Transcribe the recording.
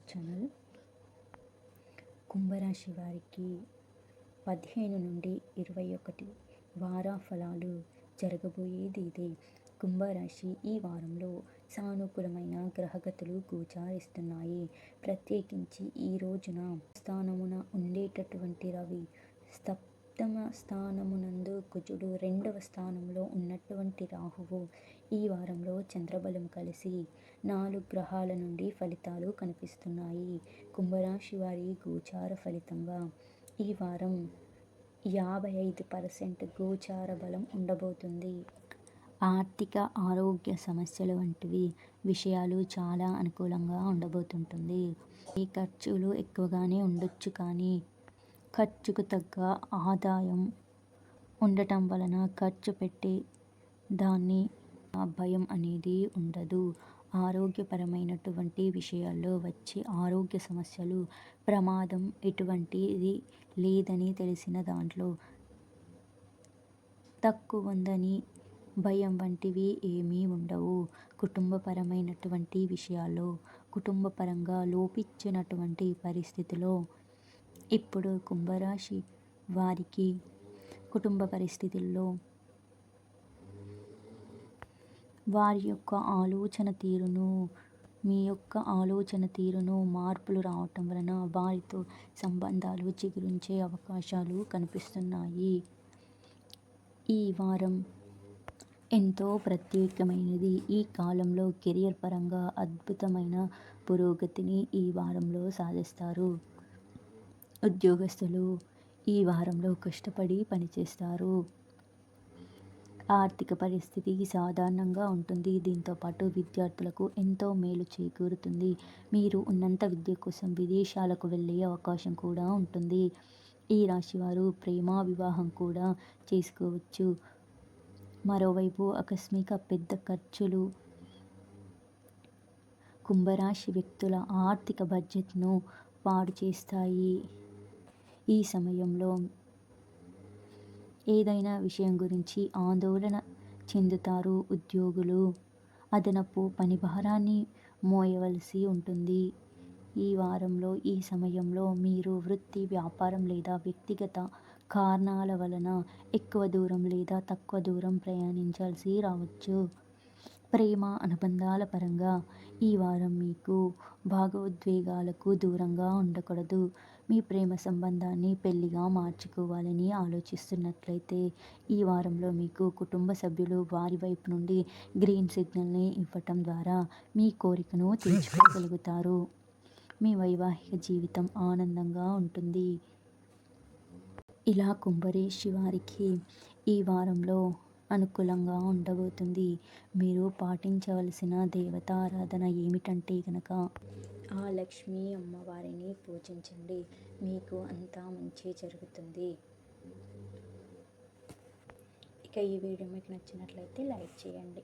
Our channel. కుంభరాశి వారికి పదిహేను నుండి ఇరవై ఒకటి వార ఫలాలు జరగబోయేది ఇదే. కుంభరాశి ఈ వారంలో సానుకూలమైన గ్రహగతులు గోచారిస్తున్నాయి. ప్రత్యేకించి ఈ రోజున స్థానమున ఉండేటటువంటి రవి సప్తమ స్థానమునందు కుజుడు రెండవ స్థానంలో ఉన్నటువంటి రాహువు. ఈ వారంలో చంద్రబలం కలిసి నాలుగు గ్రహాల నుండి ఫలితాలు కనిపిస్తున్నాయి. కుంభరాశి వారి గోచార ఫలితంగా ఈ వారం యాభై ఐదు పర్సెంట్ గోచార బలం ఉండబోతుంది. ఆర్థిక ఆరోగ్య సమస్యలు వంటివి విషయాలు చాలా అనుకూలంగా ఉండబోతుంటుంది. ఈ ఖర్చులు ఎక్కువగానే ఉండొచ్చు కానీ ఖర్చుకు తగ్గ ఆదాయం ఉండటం వలన ఖర్చు పెట్టి దాన్ని భయం అనేది ఉండదు. ఆరోగ్యపరమైనటువంటి విషయాల్లో వచ్చే ఆరోగ్య సమస్యలు ప్రమాదం ఎటువంటిది లేదని తెలిసిన దాంట్లో తక్కువ ఉందని భయం వంటివి ఏమీ ఉండవు. కుటుంబపరమైనటువంటి విషయాల్లో కుటుంబపరంగా లోపించినటువంటి పరిస్థితిలో ఇప్పుడు కుంభరాశి వారికి కుటుంబ పరిస్థితుల్లో వారి యొక్క ఆలోచన తీరును మీ యొక్క ఆలోచన తీరును మార్పులు రావటం వలన వారితో సంబంధాలు చిగురించే అవకాశాలు కనిపిస్తున్నాయి. ఈ వారం ఎంతో ప్రత్యేకమైనది. ఈ కాలంలో కెరియర్ పరంగా అద్భుతమైన పురోగతిని ఈ వారంలో సాధిస్తారు. ఉద్యోగస్తులు ఈ వారంలో కష్టపడి పనిచేస్తారు. ఆర్థిక పరిస్థితి సాధారణంగా ఉంటుంది. దీంతోపాటు విద్యార్థులకు ఎంతో మేలు చేకూరుతుంది. మీరు ఉన్నంత విద్య కోసం విదేశాలకు వెళ్ళే అవకాశం కూడా ఉంటుంది. ఈ రాశివారు ప్రేమ వివాహం కూడా చేసుకోవచ్చు. మరోవైపు ఆకస్మిక పెద్ద ఖర్చులు కుంభరాశి వ్యక్తుల ఆర్థిక బడ్జెట్ను పాడు చేస్తాయి. ఈ సమయంలో ఏదైనా విషయం గురించి ఆందోళన చెందుతారు ఉద్యోగులు. అదనపు పని భారాన్ని మోయవలసి ఉంటుంది. ఈ వారంలో ఈ సమయంలో మీరు వృత్తి వ్యాపారం లేదా వ్యక్తిగత కారణాల వలన ఎక్కువ దూరం లేదా తక్కువ దూరం ప్రయాణించాల్సి రావచ్చు. ప్రేమ అనుబంధాల పరంగా ఈ వారం మీకు భాగోద్వేగాలకు దూరంగా ఉండకూడదు. మీ ప్రేమ సంబంధాన్ని పెళ్ళిగా మార్చుకోవాలని ఆలోచిస్తున్నట్లయితే ఈ వారంలో మీకు కుటుంబ సభ్యులు వారి వైపు నుండి గ్రీన్ సిగ్నల్ని ఇవ్వటం ద్వారా మీ కోరికను తీర్చుకోగలుగుతారు. మీ వైవాహిక జీవితం ఆనందంగా ఉంటుంది. ఇలా కుంభరేషి వారికి ఈ వారంలో అనుకూలంగా ఉండబోతుంది. మీరు పాటించవలసిన దేవతారాధన ఏమిటంటే కనుక ఆ లక్ష్మీ అమ్మవారిని పూజించండి. మీకు అంతా మంచి జరుగుతుంది. ఇక ఈ వీడియో మీకు నచ్చినట్లయితే లైక్ చేయండి.